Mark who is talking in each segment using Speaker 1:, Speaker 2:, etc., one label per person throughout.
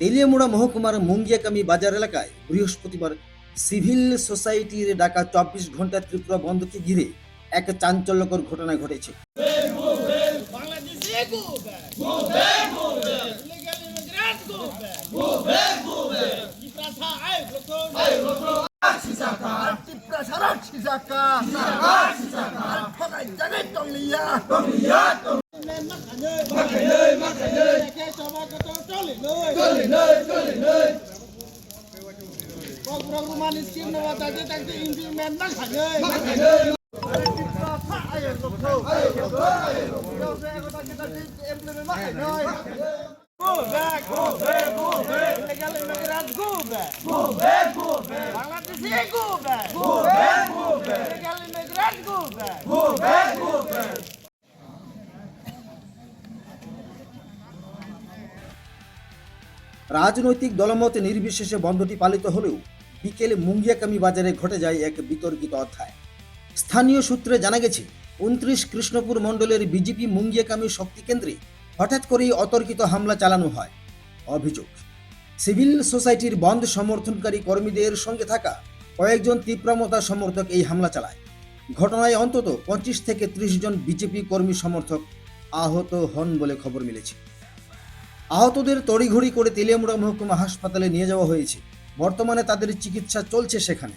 Speaker 1: তেলিয়ামুড়া মহকুমার মুঙ্গিয়াকামি বাজার এলাকায় বৃহস্পতিবার সিভিল সোসাইটির ডাকা চব্বিশ ঘণ্টা ত্রিপুরা বন্ধকে ঘিরে এক চাঞ্চল্যকর ঘটনা ঘটেছে।
Speaker 2: মানুষ কিনে তাদের ইন্ডিয়ান
Speaker 1: রাজনৈতিক দলমত নির্বিশেষে বন্ধটি পালিত হলেও বিকেলে মুঙ্গিয়াকামী বাজারে ঘটে যায় এক বিতর্কিত অধ্যায়। স্থানীয় সূত্রে জানা গেছে, উনত্রিশ কৃষ্ণপুর মণ্ডলের বিজেপি মুঙ্গিয়াকামী শক্তি কেন্দ্রে হঠাৎ করেই অতর্কিত হামলা চালানো হয়। অভিযোগ, সিভিল সোসাইটির বন্ধ সমর্থনকারী কর্মীদের সঙ্গে থাকা কয়েকজন তীব্রমতা সমর্থক এই হামলা চালায়। ঘটনায় অন্তত পঁচিশ থেকে ত্রিশ জন বিজেপি কর্মী সমর্থক আহত হন বলে খবর মিলেছে। আহতদের তড়িঘড়ি করে তেলিয়ামুড়া মহকুমা হাসপাতালে নিয়ে যাওয়া হয়েছে। বর্তমানে তাদের চিকিৎসা চলছে সেখানে।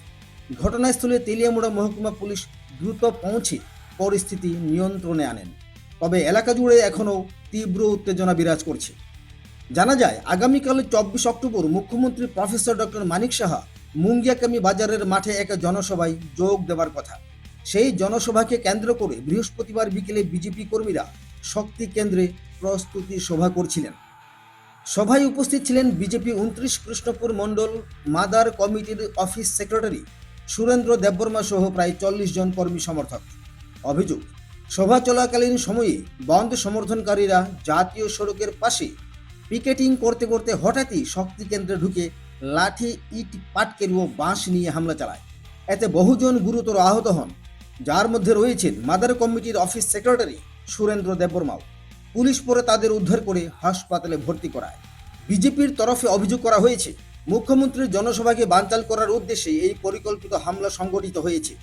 Speaker 1: ঘটনাস্থলে তেলিয়ামুড়া মহকুমা পুলিশ দ্রুত পৌঁছে পরিস্থিতি নিয়ন্ত্রণে আনেন। তবে এলাকা জুড়ে এখনও তীব্র উত্তেজনা বিরাজ করছে। জানা যায়, আগামীকাল চব্বিশ অক্টোবর মুখ্যমন্ত্রী প্রফেসর ডক্টর মানিক সাহা মুঙ্গিয়াকামি বাজারের মাঠে এক জনসভায় যোগ দেওয়ার কথা। সেই জনসভাকে কেন্দ্র করে বৃহস্পতিবার বিকেলে বিজেপি কর্মীরা শক্তি কেন্দ্রে প্রস্তুতি সভা করছিলেন। সভায় উপস্থিত ছিলেন বিজেপি উনত্রিশ কৃষ্ণপুর মণ্ডল মাদার কমিটির অফিস সেক্রেটারি সুরেন্দ্র দেববর্মা সহ প্রায় চল্লিশ জন কর্মী সমর্থক। অভিযোগ, সভা চলাকালীন সময়ে বন্ধ সমর্থনকারীরা জাতীয় সড়কের পাশে পিকেটিং করতে করতে হঠাৎই শক্তি কেন্দ্রে ঢুকে লাঠি, ইট, পাটকেল ও বাঁশ নিয়ে হামলা চালায়। এতে বহুজন গুরুতর আহত হন। যার মধ্যে রয়েছেন মাদার কমিটির অফিস সেক্রেটারি সুরেন্দ্র দেববর্মাও। পুলিশ পরে তাদের উদ্ধার করে হাসপাতালে ভর্তি করায়। বিজেপির তরফে অভিযোগ করা হয়েছে মুখ্যমন্ত্রীর জনসভাকে বানচাল করার উদ্দেশ্যে এই পরিকল্পিত হামলা সংগঠিত হয়েছে।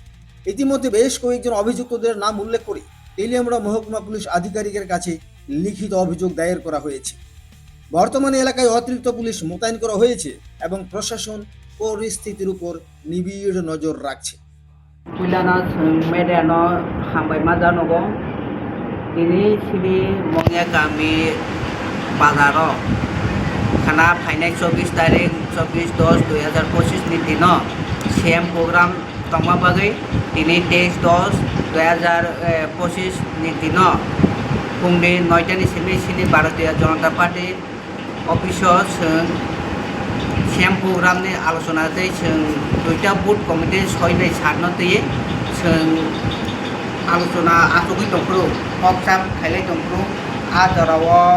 Speaker 1: ইতিমধ্যে বেশ কয়েকজন অভিযুক্তদের নাম উল্লেখ করে তেলিয়ামুড়া মহকুমা পুলিশ আধিকারিকের কাছে লিখিত অভিযোগ দায়ের করা হয়েছে। বর্তমানে এলাকায় অতিরিক্ত পুলিশ মোতায়েন করা হয়েছে এবং প্রশাসন পরিস্থিতির উপর নিবিড় নজর রাখছে।
Speaker 3: Wilana Mediano Hambai Madanogo ini ખાના ફાઇનાન્સ ચોવીસ તારીખ ચોવીસ દસ દુઈ હજાર પચીસની દિન સેમ પ્રોગ્રામ તમા બગી তিনি তেইশ দশ দুই হাজার পঁচিশ দিন পুংনি নয়টা নিশিলি সিনি ভারতীয় জনতা পার্টির অফিস শ্যাম প্রোগ্রামনি আলোচনাতে দুইটা বুথ কমিটি সৈনাই সারনতে আলোচনা আচকি দমক্রু অফ সাপ খাইলাই দমক্রু আ দরাও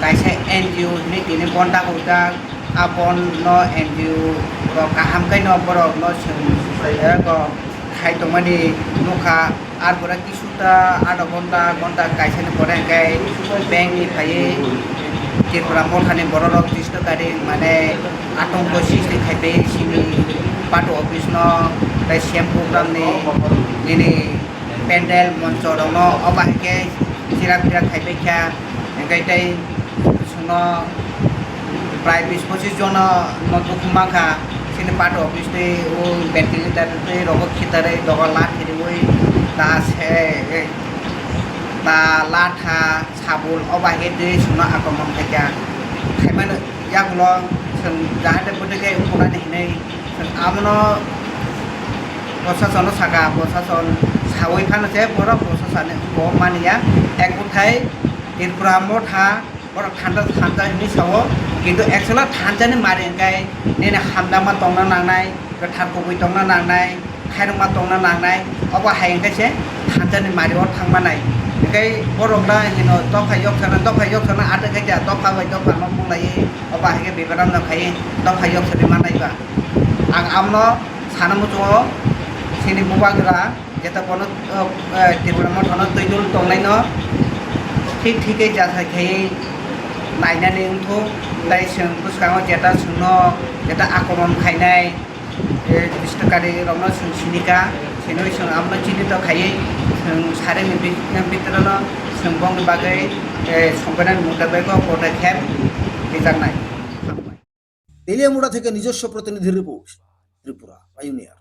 Speaker 3: kaisa NGO ni kini bonda kuda apon no NGO ro kaham kai no borok no sing saya khai tongmani nukha আর পরে কিছুটা আধা ঘণ্টা ঘণ্টা গাইছেন পরে গাই ব্যাংক নি ফাইয়ে ত্রিপুরা মথানি বড় রক দৃষ্টকারী মানে আতঙ্ক সৃষ্টি খাইবে সিনি পাটো অফিস ন, তাই সেম প্রোগ্রাম নি প্যান্ডেল মঞ্চ দङ অবাহিকে চিরা ফিরা খাইবে খা এঙ্গাই তাই শুন প্রায় বিশ পঁচিশ জন নতুন মাখা সিনি পাটো অফিস তে ও ভেন্টিলেটার রগত খিতারে দগ লাখ খেলিবই তা সে তা লাঠা সাবুল অবাহে दै सुना आक्रमण खायगा खायमानो यागुलो जों जाहाथे बोदोके उखुनानै हिनै जों आमनो प्रशासन सागा प्रशासन orang khanda khanda ini sawo gitu actually khanda ni marin kai ni na khanda ma tong na nang nai ke than ko bui tong na nang nai khai ma tong na nang nai oba hai kai se khanda ni mari o thang ma nai kai borok da you know tok khai yok khana tok khai yok khana at kai ja tok khai tok khai ma mung lai oba hai kai bebaram na khai tok khai yok khani ma nai ba ang amno sanamu jo sini bubagra যেটা কোনো ত্রিপুরা মঠ তৈরি তংলাই ন ঠিক ঠিকই যা থাকে नायनानै उन्थु दाय सों बुसखाङो जेटा सोंनो जेटा आक्रमण खायनाय बिस्तकारि रमनो सों सिनिका सेनो सों आमनो चिनित खायै सों सारे बितरन सों बं बागै संबायनाय मुदाबायखौ पदक्षेप बिजानाय
Speaker 1: দিলিয়ামুড়া থেকে নিজস্ব প্রতিনিধি রিপোর্ট ত্রিপুরা পাইনিয়ার